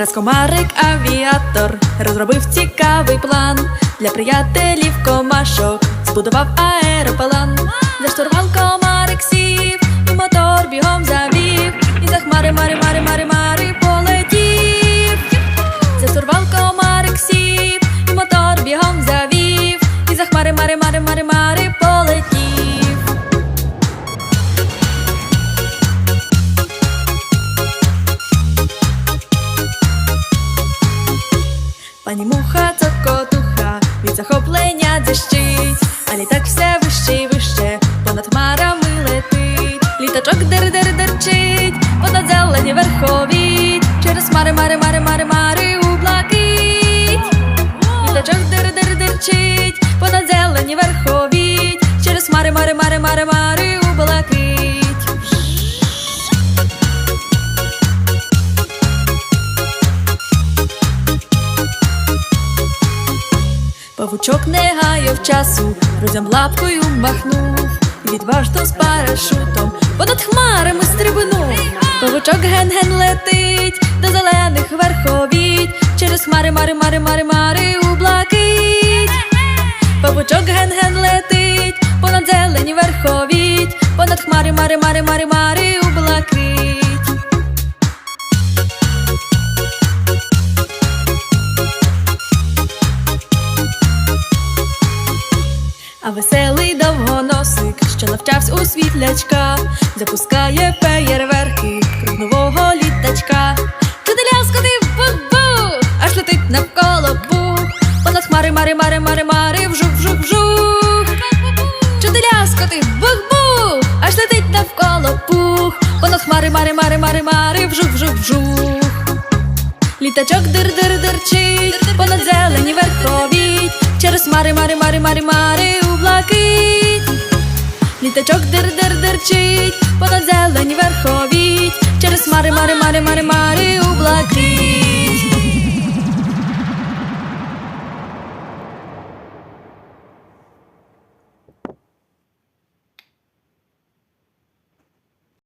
Раз комарик авіатор розробив цікавий план для приятелів комашок, збудував аероплан. За штурвал комарик сів, і мотор бігом завів, і за хмари, мари, мари, мари, мари полетів. За штурвал комарик сів, і мотор бігом завів, і за хмари, мари, мари, мари, мари Пані муха цокотуха від захоплення дзищить, а літак все вище й вище, понад хмарами летить. Літачок дир-дир дерчить, понад зелені верхові, через хмари, мари, мари, мари, мари у блакить. Літачок дир-дир дерчить, понад зелені верхові, через хмари, мари, мари, мари, мари Павучок не гаяв часу, друзям лапкою махнув, відважно з парашутом понад хмарами стрибнув. Павучок ген-ген летить до зелених верховіть, через хмари, мари, мари, мари, мари у блакить. Павучок ген-ген летить понад зелені верховіть, понад хмари, мари, мари, мари, мари у блакить. Що у світлячка, запускає феєрверки круг нового літачка. Чуделяско ти бух-бух, аж летить навколо бух, понад хмари, мари, мари, мари, мари, вжух, вжух, вжух. Чуделяско ти бух-бух, аж летить навколо пух, понад хмари, мари, мари, мари, мари, вжух, вжух, вжух. Літачок дир-дир дирчить, понад зелені верховіть, через мари, мари, мари, мари, мари. Літачок дир-дир дирчить, понад зелені верховіть, через мари, мари, мари, мари.